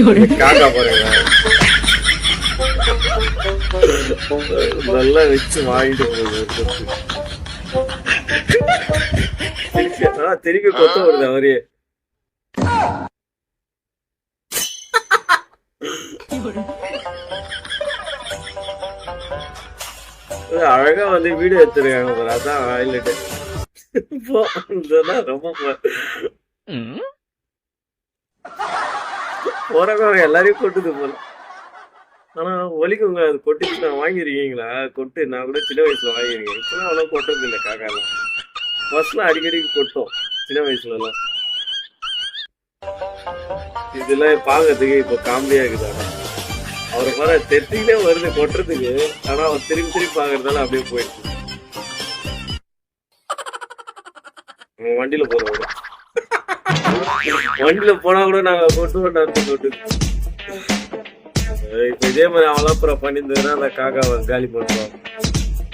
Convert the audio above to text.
காக்கா பாருங்க நல்லா வச்சு வாங்கிட்டு போகுது. திருப்பி கொத்த வருது அவரே. அழகா வந்து வீடியோ எடுத்துருக்காங்க அதான் ஹைலைட் ரொம்ப போறவங்க எல்லாரையும் கொட்டுது போல. ஆனா ஒலிக்குங்க அது கொட்டு நான் வாங்கிருக்கீங்களா கொட்டு. நான் கூட சின்ன வயசுல வாங்கிருக்கேன் இப்பெல்லாம் அவ்வளோ கொட்டது இல்லை காக்காலாம் பஸ்லாம் அடிக்கடி கொட்டும் சின்ன வயசுல எல்லாம் இதெல்லாம் பாக்கிறதுக்கு இப்போ காமெடியா இருக்குது அவரை பாரு தெத்திக்கிட்டே வருது கொட்டுறதுக்கு. ஆனா அவர் திரும்பி திரும்பி பாக்குறதால அப்படியே போயிடுச்சு. வண்டியில போறவங்க வண்டியில போனா கூட நாங்க கொண்டு நடந்து கொட்டு இப்ப இதே மாதிரி அவன் அப்புறம் பண்ணியிருந்ததுன்னா அந்த காக்காவை காலி பண்ணுவான்